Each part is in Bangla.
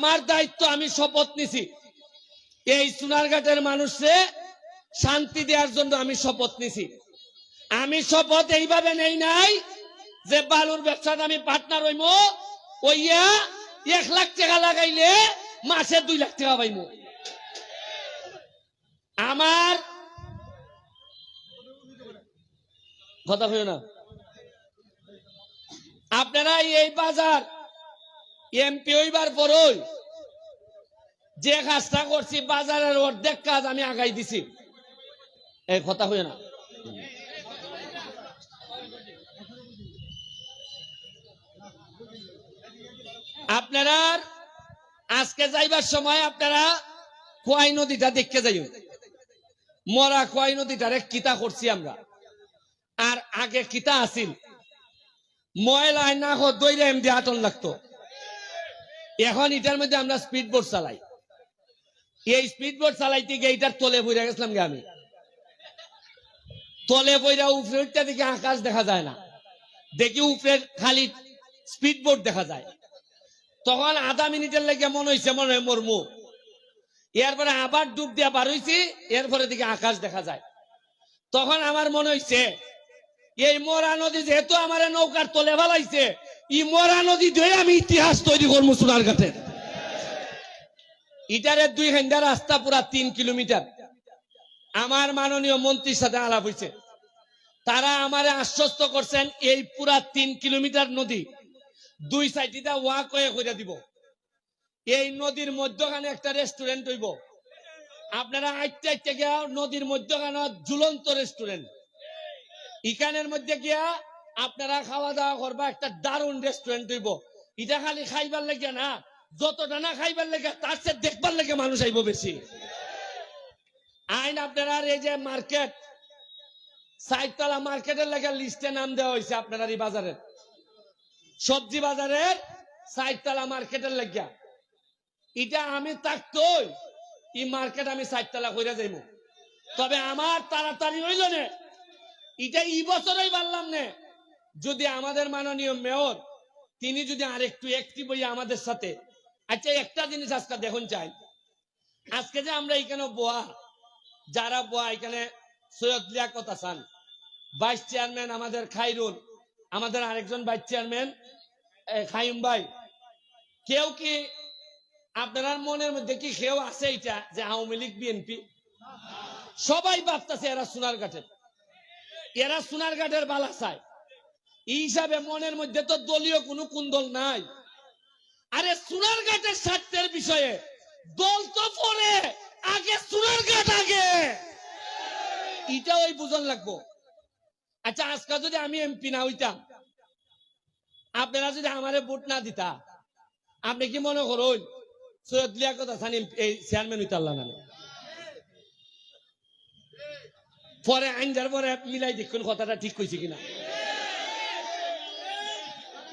আমার দায়িত্ব, আমি শপথ নিছি। এই সোনারঘাটের মানুষে শান্তি দেওয়ার জন্য আমি শপথ নিছি। আমি শপথ এইভাবে নেই নাই যে বালুর ব্যবসাটা আমি পার্টনার হইম, ওইয়া এক লাখ টাকা লাগাইলে মাসে দুই লাখ টাকা পাইম। আমার কথা হইও না। আপনারা এই বাজার এমপি হইবার পরই যে কাজটা করছি, বাজারের অর্ধেক কাজ আমি আগাই দিছি। এই কথা হইও না। আপনারা আজকে যাইবার সময় আপনারা খোয়াই নদীটা দেখতে যাইও। মরা খোয়াই নদীটারে কিতা করছি আমরা। আর আগে কিতা আছিল? ময়লায় না হোক দইরে এমডি আটন লাগতো। এখন এটার মধ্যে আমরা স্পিড বোট চালাই। এই স্পিড বোট চালাইতে গিয়ে এটার তলে বইরা গেছিলাম গে আমি। তলে বইরা উপরে উঠতে দেখি আকাশ দেখা যায় না। দেখি উপরে খালি স্পিড বোট দেখা যায়। তখন আধা মিনিটের লেগে মনে হয়েছে মনে হয় মরমু। এরপরে আবার ডুব দিয়া বার হয়েছি এরপরে দিকে আকাশ দেখা যায়। তখন আমার মনে হয়েছে এই মরা নদী যেহেতু আমার নৌকার তলে ফেলাইছে ই মরা নদী ধরে আমি ইতিহাস তৈরি করব সোনার ঘাটের ইটারে দুই ঘণ্টা রাস্তা পুরা তিন কিলোমিটার। আমার মাননীয় মন্ত্রীর সাথে আলাপ হয়েছে তারা আমারে আশ্বস্ত করছেন এই পুরা তিন কিলোমিটার নদী দুই সাইডটা ওয়াক হয়ে করে দিব। এই নদীর মধ্যখানে একটা রেস্টুরেন্ট হইব। আপনারা আইতে আইতে গিয়া নদীর মধ্যখানে ঝুলন্ত রেস্টুরেন্ট। ইখানের মধ্যে গিয়া আপনারা খাওয়া দাওয়া করবা, একটা দারুণ রেস্টুরেন্ট হইব। এটা খালি খাইবার লেগে না, যতটা না খাইবার লেগে, তার চেয়ে দেখবার লেগে মানুষ আইব বেশি। আইন আপনারা এই যে মার্কেট সাইতলা মার্কেটের লেগে লিস্টে নাম দেওয়া হয়েছে আপনারা এই বাজারের। সবজি বাজারের সাইতলা মার্কেটের লেগিয়া এটা আমি থাকতই, এই মার্কেট আমি সাইতলা কইরা যাইব। তবে আমার তাড়াতাড়ি হইল না, এটা এই বছরই পারলাম না। যদি আমাদের মাননীয় মেয়র, তিনি যদি আরেকটু একটি বই আমাদের সাথে। আচ্ছা একটা জিনিস আজকে দেখুন চাই। আজকে যে আমরা এখানে বোয়া, যারা বোয়া, এখানে সৈয়দ লিয়াকত হাসান, ভাইস চেয়ারম্যান আমাদের খাইরুল, আমাদের আরেকজন ভাইস চেয়ারম্যান খাইম ভাই। কেউ কি আপনার মনের মধ্যে কি কেউ আছে এটা, যে আওয়ামী লীগ, বিএনপি? সবাই ভাবতেছে এরা সোনার ঘাটের এরা সোনার ঘাটের বালা চায়। হিসাবে মনের মধ্যে তো দলীয় কোনো কুন্দল নাই। আরে সোনার ঘাটের স্বার্থের বিষয়ে দল তো পরে আগে সোনার ঘাট আগে। এটা ওই বুঝন লাগবো। আচ্ছা আজকে যদি আমি এমপি না হইতাম, আপনারা যদি আমারে ভোট না দিতা, আপনি কি মনে করুন, সৈয়দ লিয়াকত হাসান এই চেয়ারম্যান হইতে আল্লাহ পরে আইনটার পরে মিলাই দেখুন কথাটা ঠিক কইছে কিনা।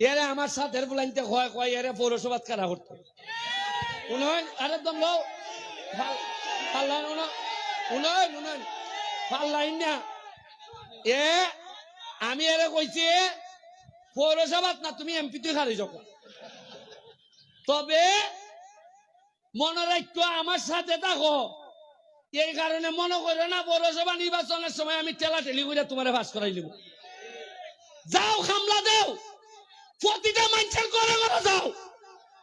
এরে আমার সাথের বুলাইতে কয় কয়, এরে পৌরসভাত কারা করতো? উনয়ন আরে দম লো পাল্লাইন পাল্লাইন না। এ, আমি এরে কইছি, পৌরসভাত না, তুমি এমপি তুই খালি যখন তবে মনে রাখতো আমার সাথে থাকো। এই কারণে মনে করো না, পৌরসভা নির্বাচনের সময় আমি ঠেলা ঠেলি করে তোমার ভাস করাই দিব যাও, খামলা দেও প্রতিটা মানুষের করে করে যাও।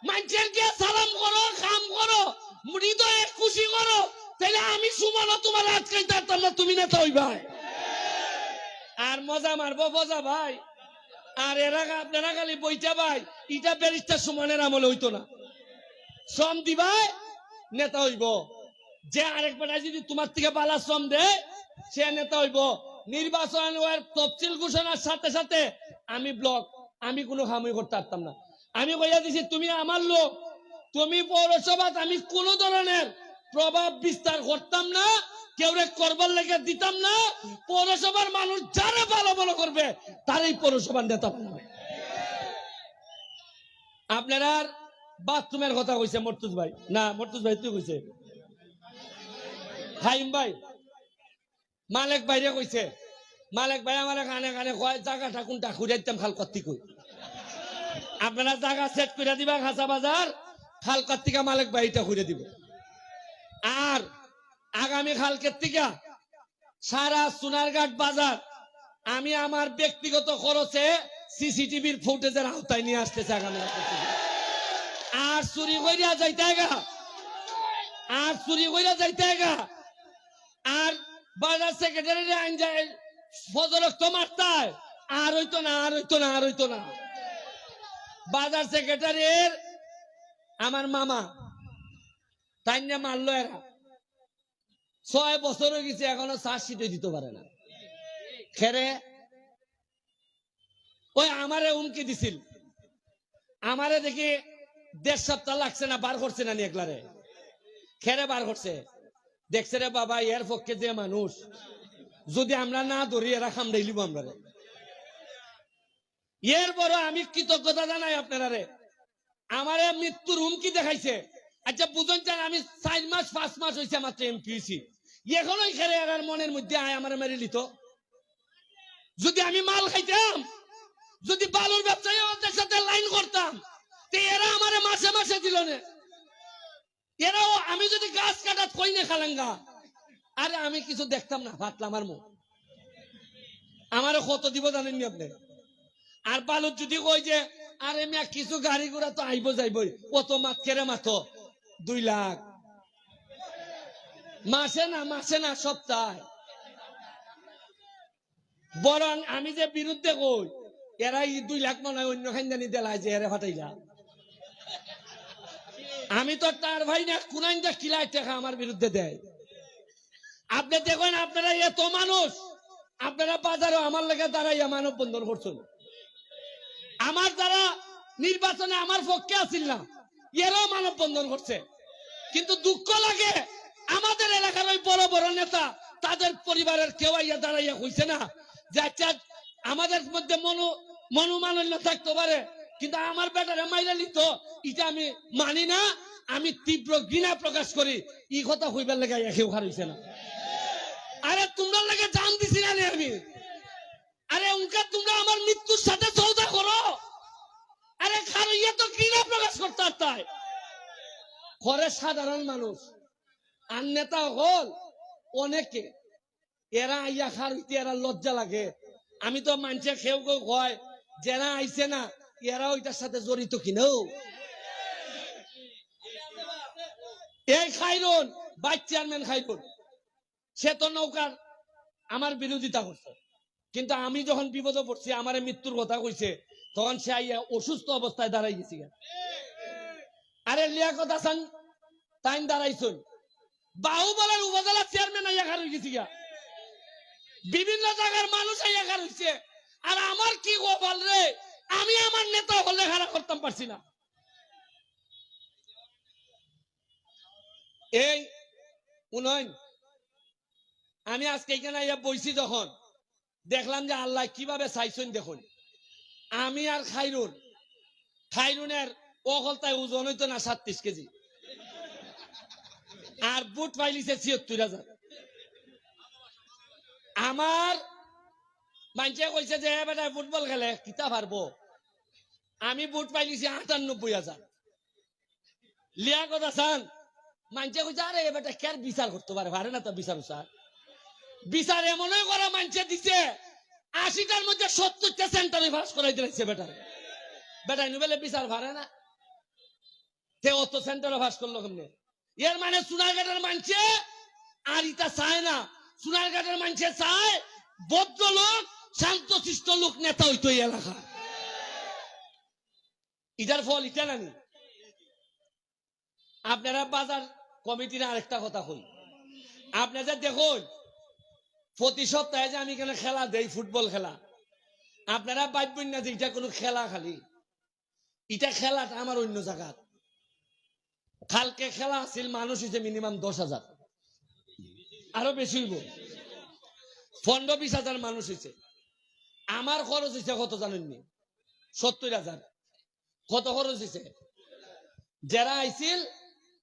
মানুষের গিয়ে সালাম করো কাম করো, হৃদয়ে খুশি করো। তাহলে আমি সুমানো, তোমার আজকে পারতাম না তুমি নেতা হইবা। আর মজা মারবো, মজা ভাই। আর এরা আপনারা খালি বইটা ভাই ইটা ব্যারিস্টার সুমনের আমলে হইতো না। শ্রম দিবাই নেতা হইব। যে আরেক বেটা যদি তোমার থেকে বালা শ্রম দেয়, সে নেতা হইব। নির্বাচন তফসিল ঘোষণার সাথে সাথে আমি ব্লক আমি কোনো খামই করতে পারতাম না। আমি কইয়া দিছি, তুমি আমার লোক, তুমি পৌরসভাত আমি কোনো ধরনের প্রভাব বিস্তার করতাম না, কেউ করবার লেগে দিতাম না, পৌরসভার মানুষ যারা ভালো ভালো করবে, তারাই পৌরসভার নেতা আপনারা বাথরুমের কথা কইছে মর্তুজ ভাই। না, মর্তুজ ভাই, তুই কইছে? হাইম ভাই, মালিক বাইরে কইছে, মালিক ভাই, আমার কানে কানে কয়, জায়গাটা কোনটা খুঁড়ে দিতাম খাল কত্তি কই? আপনারা জায়গা সেট করে দিবা, খাসা বাজার খাল কত্তিকা মালিক ভাইটা খুঁড়ে দিব। আর আগামী খালকের থেকে সারা সোনারঘাট বাজার আমি আমার ব্যক্তিগত খরচে সিসিটিভির ফুটেজের আওতায় নিয়ে আসতেছে আগামী আর চুরি কইরা যাইতে গা। আর চুরি কইরা যাইতে গা। আর বাজার সেক্রেটারি আইন যায় ফজরক্ত মারতায়। আর হইতো না, আর হইতো না, আর হইতো না। বাজার সেক্রেটারির আমার মামা। তাই না মারলো এরা। ছয় বছর হয়ে গেছে এখনও চার্জশিটে দিতে পারে না। খেরে ওই আমারে উমকি দিছিল। আমারে দেখি দেড় সপ্তাহ লাগছে না, বার করছে না একলারে। খেরে বার করছে। দেখছে রে বাবা, এর পক্ষে যে মানুষ, যদি আমরা না ধরি, এরা খামড়াইলিব আমরা। এর বড় আমি কৃতজ্ঞতা জানাই আপনারা আমারে মৃত্যুর হুমকি দেখাইছে। আচ্ছা বুঝুন চান আমি চার মাস, পাঁচ মাস হয়েছে মাত্র এমপি এখনোই খেলে এরার মনের মধ্যে আয় আমার মেরে লিত। যদি আমি মাল খাইতাম, যদি বালুর ব্যবসায়ী সাথে লাইন করতাম এরা আমারে মাসে মাসে দিল না। এরাও, আমি যদি গাছ কাটাত কই না খালাঙ্গা? আরে আমি কিছু দেখতাম না, ফাটলাম আমার মুখ আমারও কত দিব জানেননি আপনি? আর বালুর যদি কই যে, আরে মিয়া, কিছু গাড়ি ঘোড়া তো আইব যাইব কত মাত কেরে মাথ দুই লাখ। মাসে না মাসে না, সপ্তাহে। বরং আমি যে বিরুদ্ধে কই এরা এই দুই লাখ মনে হয় অন্য খানদানি দেলায় যে এরা ফাটাইলা। আমি তো তার ভাই না, কুনাইন যা কিলাই টাকা আমার বিরুদ্ধে দেয়। আপনি দেখেন, আপনারা এত মানুষ, আপনারা বাজারে আমার লেগে দাঁড়াইয়া মানব বন্ধন করছেন। আমার দ্বারা নির্বাচনে আমার পক্ষে আসিল না। এরাও মানব বন্ধন করছে কিন্তু দুঃখ লাগে, আমাদের এলাকার ওই বড় বড় নেতা, তাদের পরিবারের কেউ আইয়া দাঁড়াইয়া হইছে না যে আচ্ছা আমাদের মধ্যে মনো মনোমানল্য থাকতে পারে, কিন্তু আমার বেটারে মাইরা নিত। এটা আমি মানি না, আমি তীব্র ঘৃণা প্রকাশ করি। ই কথা হইবার লেগে কেউ হারাইছে না। আরে, তোমরা লাগে জান দিছি না আমি। আরে উনকা তোমরা আমার মৃত্যুর সাথে সৌদা করো আরে খারাইয়া তো ঘৃণা প্রকাশ তাই। ঘরে সাধারণ মানুষ। আর নেতা হল অনেকে। এরা আইয়া খার এরা লজ্জা লাগে। আমি তো মানছে খেউ কেউ কয়, যারা আইছে না, এরা ওইটার সাথে জড়িত কিনেও এই খাইরুন, ভাইস চেয়ারম্যান খাইরুন। সে তো নৌকার আমার বিরোধিতা করছে। কিন্তু আমি যখন বিপদে পড়ছি, আমার মৃত্যুর কথা কইছে, তখন সে আইয়া অসুস্থ অবস্থায় দাঁড়াই গেছি। আরে লিয়াকত হাসান তাইন দাঁড়াইছুন বাহুবলের উপজেলা চেয়ারম্যান আইয়া খার গেছি গা বিভিন্ন জায়গার মানুষ আইয়া খার হইছে। আর আমার কি গোপাল রে? আমি আমার নেতা হলে খারাপ করতাম পারছি না। এই উনয়ন আমি আজকে এখানে আইয়া বইছি যখন, দেখলাম যে আল্লাহ কীভাবে চাইছেন দেখুন। আমি আর খাইরুন, খাইরুনের অকলতায় ওজন হইতো না সাতত্রিশ কেজি। আর বুট পাইলিছে ছিয়ত্তর হাজার। আমার মানুষে কইছে যে বেটা ফুটবল খেলে কিতা পারব আমি বুট পাইলিছি আটানব্বই হাজার। লিয়া কথা চান? মানুষে কইছে, আরে বেটা কের বিচার করতে পারে? পারে না তো বিচার স্যার বিচার এমনই করা মানুষে দিছে, আশিটার মধ্যে সত্তরটা সেন্টারে পাস করাই দিয়েছে বেটার। বেটা নুবেলে বিচার পারে না। তে অত সেন্টারে পাস করল কেমনে? এর মানে সোনারঘাটের মানছে আর ইটা চায় না। সোনারঘাটের মানছে চায় বদ্ধ লোক শান্তশিষ্ট লোক, নেতা হইতো এই এলাকা। ইটার ফল ইটা নানি আপনারা বাজার কমিটির আরেকটা কথা কই। আপনাদের দেখুন, প্রতি সপ্তাহে যে আমি এখানে খেলা দেই, ফুটবল খেলা, আপনারা ভাববেন না যে এটা কোনো খেলা খালি। এটা খেলাটা আমার অন্য জায়গা কালকে খেলা আছিল মানুষ হয়েছে মিনিমাম দশ হাজার। আরও বেশি হইব। পনেরো, বিশ হাজার মানুষ হয়েছে আমার খরচ হয়েছে কত জানেননি? সত্তর হাজার। কত খরচ হয়েছে যারা আইছিল,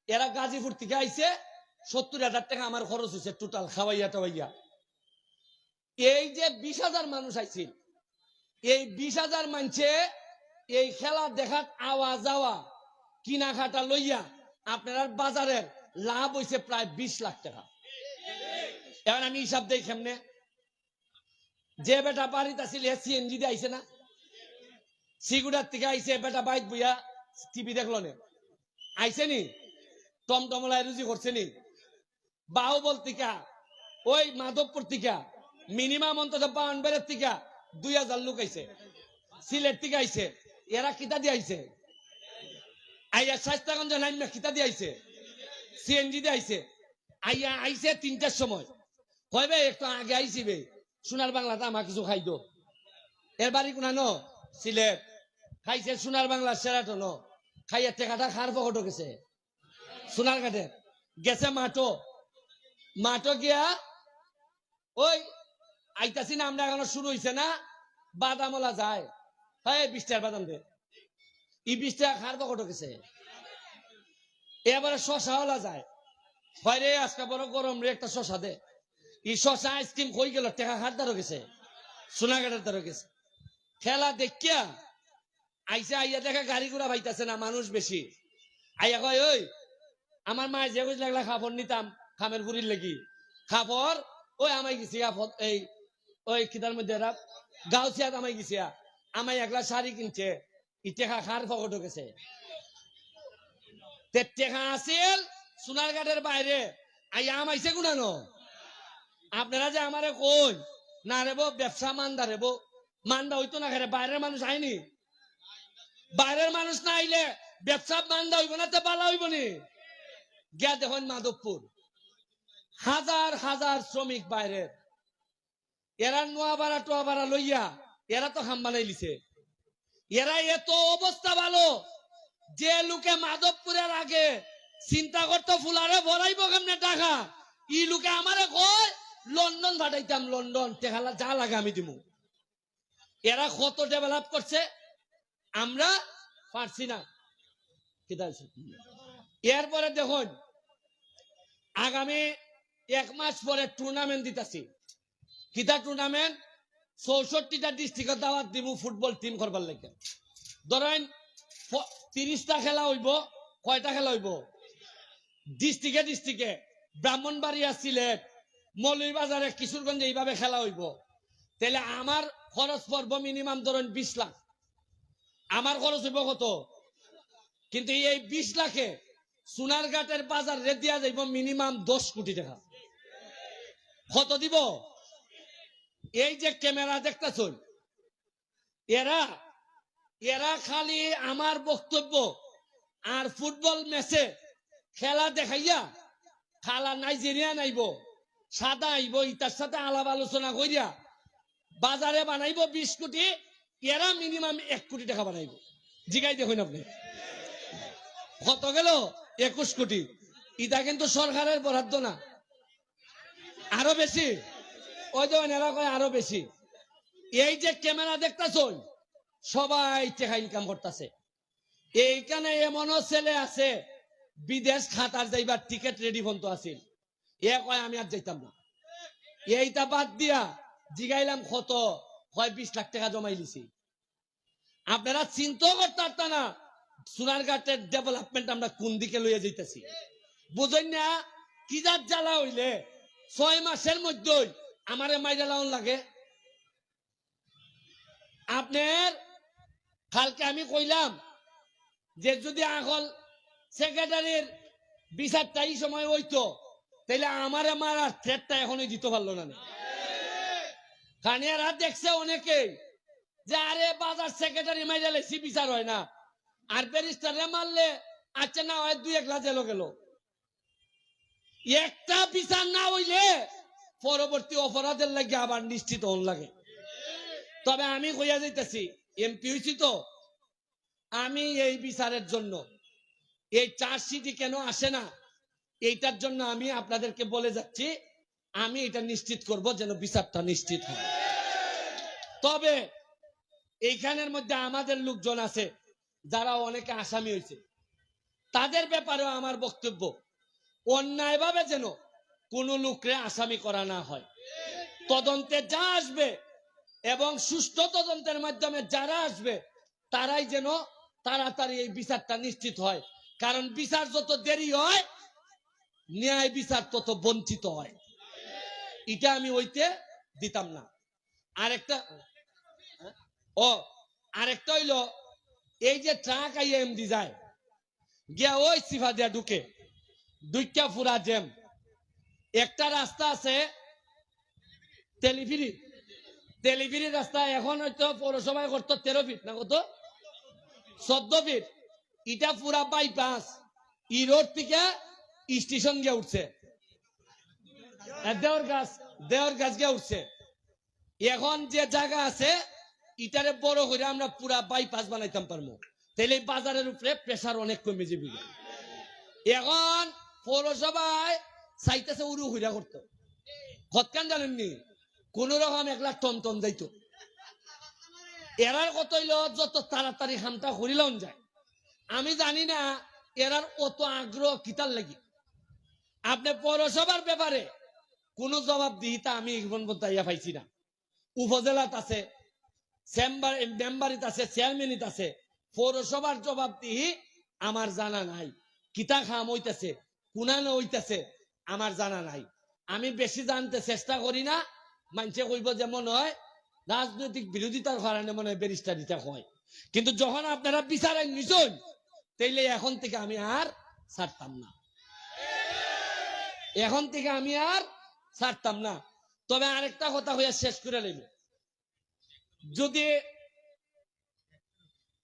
এরা গাজীপুর থেকে আইছে, সত্তর হাজার টাকা আমার খরচ হয়েছে টোটাল খাওয়াইয়া টাওয়াইয়া। এই যে বিশ হাজার মানুষ আইছিল, এই বিশ হাজার মানছে এই খেলা দেখাত আওয়া যাওয়া কিনা খাটা লইয়া আপনার বাজারের লাভ হয়েছে প্রায় বিশ লাখ টাকা। এখন আমি হিসাব দেই কেমনে? যে বেটা বাড়িতে আসিল সিএনজি দিয়ে আইছে না? সিগুড়ার থেকে আইছে বেটা বাইক বইয়া, টিভি দেখল নে। আইছে নি? টমটমলায় রুজি করছে নি? বাহুবল টিকা ওই মাধবপুর টিকা মিনিমাম অন্তত বাউনবাড়ির টিকা দুই হাজার লোক আইছে। সিলেট টিকা আইছে। এরা কিতা দিয়ে আইছে? আইয়া স্বাস্থ্যগঞ্জ নাইমা কিতা দিয়ে আইছে সিএনজি দিয়ে আইছে, আইয়া আইছে তিনটার সময়। কইবে একটু আগে আইছি বে, সোনার বাংলাতে আমার কিছু খাইতো এর বাড়ি কোনা ন? সিলেট। খাইছে সোনার বাংলা সেরাটন খাইয়া টেকাটা খার পকটো গেছে। সোনার ঘাটে গেছে মাটো। মাটো গিয়া ওই আইতাছি না এখনও শুরু হইছে না? বাদামলা যায়। হ্যাঁ বিশ টাকার বাদাম দে। ই বিশ টাকা খার এবারে শশাওয়ালা যায়। হয় রে, আজকে বড় গরম রে, একটা শশা দে। ই শশা আইসক্রিম কই গেল, টেকা খার দ্বারা গেছে সোনাঘাটের দ্বারা গেছে। খেলা দেখিয়া আইসা আইয়া দেখা গাড়ি ঘোড়া ভাইতাছে না, মানুষ বেশি। আইয়া কয়, ওই, আমার মায়ে যে বুঝ লাগলা খাফর নিতাম, খামের বুড়ির লেগি। খাফর, ওই আমাই গেছি এই, ওই কিতার মধ্যে এরা গাউছিয়াত আমাই গেছিয়া আমাই একলা শাড়ি কিনছে। আপনারা যে আমারে কই, না রেবো ব্যবসা মান্দা রেবো মান্দা হইতো না বাইরের মানুষ আইনি। বাইরের মানুষ না আইলে ব্যবসা মান্দা হইব না, তো বালা হইব নি? গিয়া দেখুন মাধবপুর। হাজার হাজার শ্রমিক বাইরের। এরা নোয়া ভাড়া টোয়া ভাড়া লইয়া, এরা তো খাম বানাই লিছে। এরা এত অবস্থা ভালো যে লোকে মাধবপুরের আগে চিন্তা করতো ফুলারে ভরাইব কেমনে টাকা। ই লোকে আমারে কয়, লন্ডন পাঠাইতাম, লন্ডন টেকালা যা লাগে আমি দিমু। এরা কত ডেভেলপ করছে, আমরা পারছি না। এরপরে দেখুন, আগামী এক মাস পরে টুর্নামেন্ট দিতাছি। কিতা টুর্নামেন্ট চৌষট্টিটা ডিস্ট্রিক্টত দাওয়াত দিব ফুটবল টিম করবার লাগে। ধরেন তিরিশটা খেলা হইব, কয়টা খেলা হইব? ডিস্ট্রিক্টে ডিস্ট্রিক্টে ব্রাহ্মণবাড়িয়া সিলেট, মৌলভীবাজারে কিশোরগঞ্জে এইভাবে খেলা হইব। তাহলে আমার খরচ পড়ব মিনিমাম ধরেন বিশ লাখ। আমার খরচ হইব কত? কিন্তু এই বিশ লাখে সোনারঘাটের বাজার রে দিয়া যাইব মিনিমাম দশ কোটি টাকা। কত দিব? এই যে ক্যামেরা দেখতেছুন, এরা এরা খালি আমার বক্তব্য আর ফুটবল ম্যাচে খেলা দেখাইয়া খালা নাইজেরিয়া নাইব, সাদা আইব ইটার সাথে আলাপ আলোচনা করিয়া বাজারে বানাইব বিশ কোটি, এরা মিনিমাম এক কোটি টাকা বানাইব। জিগাই দেখুন আপনি। কত গেল? একুশ কোটি। ইটা কিন্তু সরকারের বরাদ্দ না। আরও বেশি। ওই যে এরা কয় আরও বেশি। এই যে ক্যামেরা দেখতেছ সবাই টাকা ইনকাম করতেছে। এইখানে এমনও ছেলে আছে, বিদেশ খাতার যাইবার টিকিট রেডি ফোন আছিল। এ কয়, আমি আর যাইতাম না। এইটা বাদ দিয়া জিগাইলাম কত হয় বিশ লাখ টাকা জমাই লিছি। আপনারা চিন্তাও করতে পারতা না, সোনারঘাটের ডেভেলপমেন্ট আমরা কোন দিকে লইয়া যাইতেছি। বুঝেন না, কি যার জ্বালা হইলে ছয় মাসের মধ্যেই আমারে মাইরা লাউন লাগে। আপনার, কালকে আমি কইলাম যে যদি আগল সেক্রেটারির বিচারটা এই সময় হইতো তাহলে আমারে মারার থ্রেটটা এখনই দিতে পারল না খানিয়ারা দেখছে অনেকেই যে আরে বাজার সেক্রেটারি মাইরা লেছি বিচার হয় না। আর ব্যারিস্টারে মারলে আচ্ছা না হয় দুই একলা জেলো গেল। একটা বিচার না হইলে পরবর্তী অপরাধের লাগে আবার নিশ্চিত হন লাগে। তবে আমি কইয়া যাইতেছি, এমপি হইছি তো, আমি এই বিচারের জন্য, এই চার্জশিটই কেন আসে না, এইটার জন্য আমি আপনাদেরকে বলে যাচ্ছি, আমি এটা নিশ্চিত করব যেন বিচারটা নিশ্চিত হয়। তবে এইখানের মধ্যে আমাদের লোকজন আছে, যারা অনেকে আসামি হয়েছে। তাদের ব্যাপারেও আমার বক্তব্য, অন্যায়ভাবে যেন কোন লোকরে আসামি করা না হয়। তদন্তে যা আসবে এবং সুষ্ঠু তদন্তের মাধ্যমে যারা আসবে, তারাই যেন তাড়াতাড়ি এই বিচারটা নিশ্চিত হয়। কারণ বিচার যত দেরি হয়, ন্যায় বিচার তত বঞ্চিত হয়। এটা আমি ওইতে দিতাম না। আরেকটা, ও, আরেকটা হইল, এই যে ট্রাক আইয়া এমডি যায়, গিয়া ওই সিফা দিয়া ঢুকে, দুইটা ফুরা জেম একটা রাস্তা আছে তেলিফিরি। তেলিফিরি রাস্তা এখন হয়তো পৌরসভায় করতো তেরো ফিট না কত? চোদ্দ ফিট। ইটা পুরা বাইপাস ই রোড থেকে স্টেশন গিয়ে উঠছে। দেওয়ার গাছ দেওয়ার গাছ গিয়ে উঠছে। এখন যে জায়গা আছে, ইটারে বড় করে আমরা পুরা বাইপাস বানাইতাম পারব তাহলে বাজারের উপরে প্রেসার অনেক কমে যাবে এখন পৌরসভায় চাইতেছে উরু হইরা করতো। কতকান জানেননি? কোন রকম এক লাখ টন টন যাইতো। এরার কত যত তাড়াতাড়ি হামটা করিলাম যায়। আমি জানি না এরার অত আগ্রহ কিতার লাগি। আপনি পৌরসভার ব্যাপারে কোনো জবাব দিহিতা আমি ইয়া পাইছি না। উপজেলাত আছে, চেম্বার মেম্বারিত আছে চেয়ারম্যানিত আছে। পৌরসভার জবাব দিহি আমার জানা নাই। কিতা খাম হইতেছে কুনানো হইতেছে আমার জানা নাই। আমি বেশি জানতে চেষ্টা করি না, মানুষে কইব যেমন হয় রাজনৈতিক বিরোধিতার কারণে মনে হয় ব্যারিস্টার দিতে হয়। কিন্তু যখন আপনারা বিচারেন নিছন তাইলে এখন থেকে আমি আর ছাড়তাম না। এখন থেকে আমি আর ছাড়তাম না। তবে আরেকটা কথা হইয়া শেষ করে লইব। যদি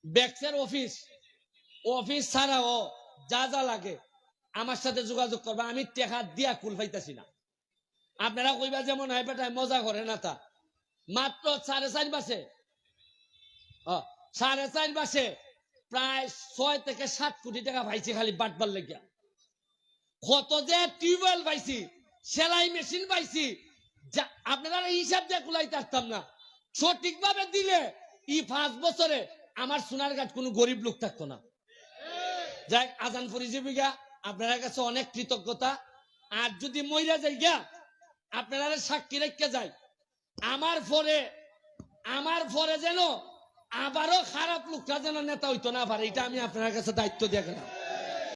ব্যাক্সের অফিস অফিস ছাড়াও যা যা লাগে আমার সাথে যোগাযোগ করবা, আমি টেকা দিয়া কুল পাইতাছি না। আপনারা কইবা যেমন হয় বেটায় মজা করে না তা। মাত্র সাড়ে চার মাসে সাড়ে চার মাসে প্রায় ছয় থেকে সাত কোটি টাকা পাইছি খালি বাটবার লেগিয়া। কত যে টিউবওয়েল পাইছি, সেলাই মেশিন পাইছি আপনারা এই হিসাব দিয়ে কুলাইতে পারতাম না। সঠিকভাবে দিলে এই পাঁচ বছরে আমার সোনার ঘাট কোনো গরিব লোক থাকতো না। যাই, আজান পরিজীবিকা আপনারা কাছে অনেক কৃতজ্ঞতা। আর যদি মইরা যাই গা আপনারা সাক্ষী রেখে যায় আমার পরে আমার পরে যেন আবারও খারাপ লোকটা যেন নেতা হইতো না পারে, এটা আমি আপনার কাছে দায়িত্ব দিয়ে গেলাম।